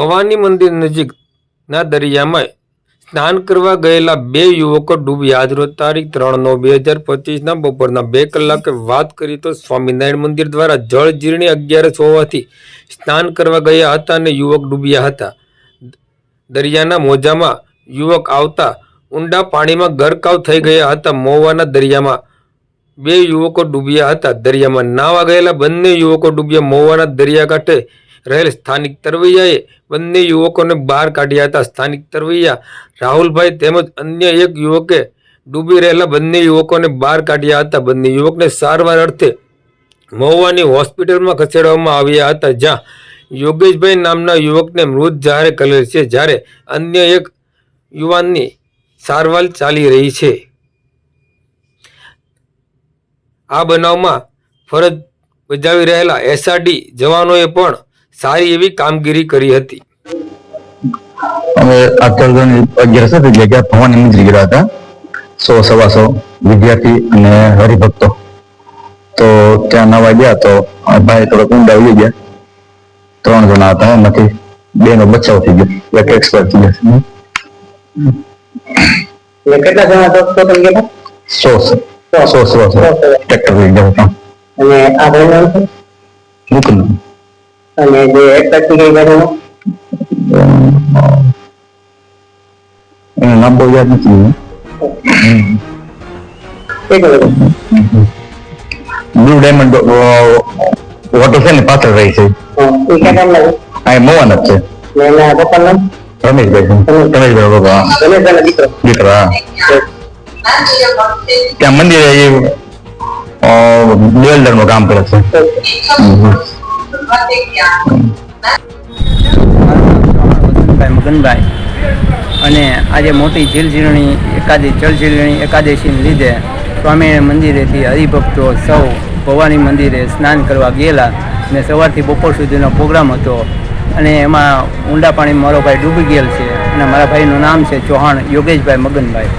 ભવાની મંદિર નજીકના દરિયામાં સ્નાન કરવા ગયેલા બે યુવકો ડૂબ્યા આજરોજ તારીખ ત્રણ નવ બે હજાર પચીસના બપોરના બે કલાકે વાત કરી તો સ્વામિનારાયણ મંદિર દ્વારા જળ જીર્ણી અગિયારસ હોવાથી સ્નાન કરવા ગયા હતા અને યુવક ડૂબ્યા હતા. દરિયાના મોજામાં યુવક આવતા ઊંડા પાણીમાં ગરકાવ થઈ ગયા હતા. મોવાના દરિયામાં બે યુવકો ડૂબ્યા હતા. દરિયામાં નાવા ગયેલા બંને યુવકો ડૂબ્યા. મોવાના દરિયાકાંઠે રહેલ સ્થાનિક તરવૈયાએ બંને યુવકોને બહાર કાઢ્યા હતા. સ્થાનિક તરવૈયા રાહુલભાઈ તેમજ અન્ય એક યુવકે ડૂબી રહેલા બંને યુવકોને બહાર કાઢ્યા હતા. બંને યુવકને સારવાર અર્થે મહુવાની હોસ્પિટલમાં ખસેડવામાં આવ્યા હતા, જ્યાં યોગેશભાઈ નામના યુવકને મૃત જાહેર કરેલ છે, જ્યારે અન્ય એક યુવાનની સારવાર ચાલી રહી છે. આ બનાવમાં ફરજ બજાવી રહેલા એસઆરડી જવાનોએ પણ સારી એવી કામગીરી કરી હતી. અમે અત્યારે અગિયાર સાથે જગ્યા ભવાની મંદિર ગયા હતા. સો સવા સો વિદ્યાર્થી અને હરિભક્તો. તો ત્યાં નવા ગયા તો ભાઈ થોડોક ઊંડા ઉડી ગયા. ત્રણ જણા હતા એમાંથી બે નો બચાવ થઈ ગયો. એક એક્સપર્ટ થઈ ગયા. એટલે કેટલા જણા ટોટલ ગયા સો સો. સો. સો ટ્રેક્ટર લઈ ગયા હતા. અને આ શું? મુકુંદ. અને જે થી ગઈ ગાડીનો એનું નામ બહુ યાદ નથી. બ્લુ ડાયમંડ વોટર છે ને પાછળ રહી છે. હા, આ મોહન જ છે. રમેશભાઈ રમેશભાઈ. બાબા દીકરો. દીકરા ત્યાં મંદિરે એ બેલ્ડરનું કામ કરે છે. વસંતભાઈ મગનભાઈ. અને આજે મોટી ઝીલઝીલણી, એકાદી જળઝીલણી, એકાદશીને લીધે સ્વામિનારાયણ મંદિરેથી હરિભક્તો સૌ ભવાની મંદિરે સ્નાન કરવા ગયેલા અને સવારથી બપોર સુધીનો પ્રોગ્રામ હતો. અને એમાં ઊંડા પાણીમાં મારો ભાઈ ડૂબી ગયેલ છે અને મારા ભાઈનું નામ છે ચૌહાણ યોગેશભાઈ મગનભાઈ.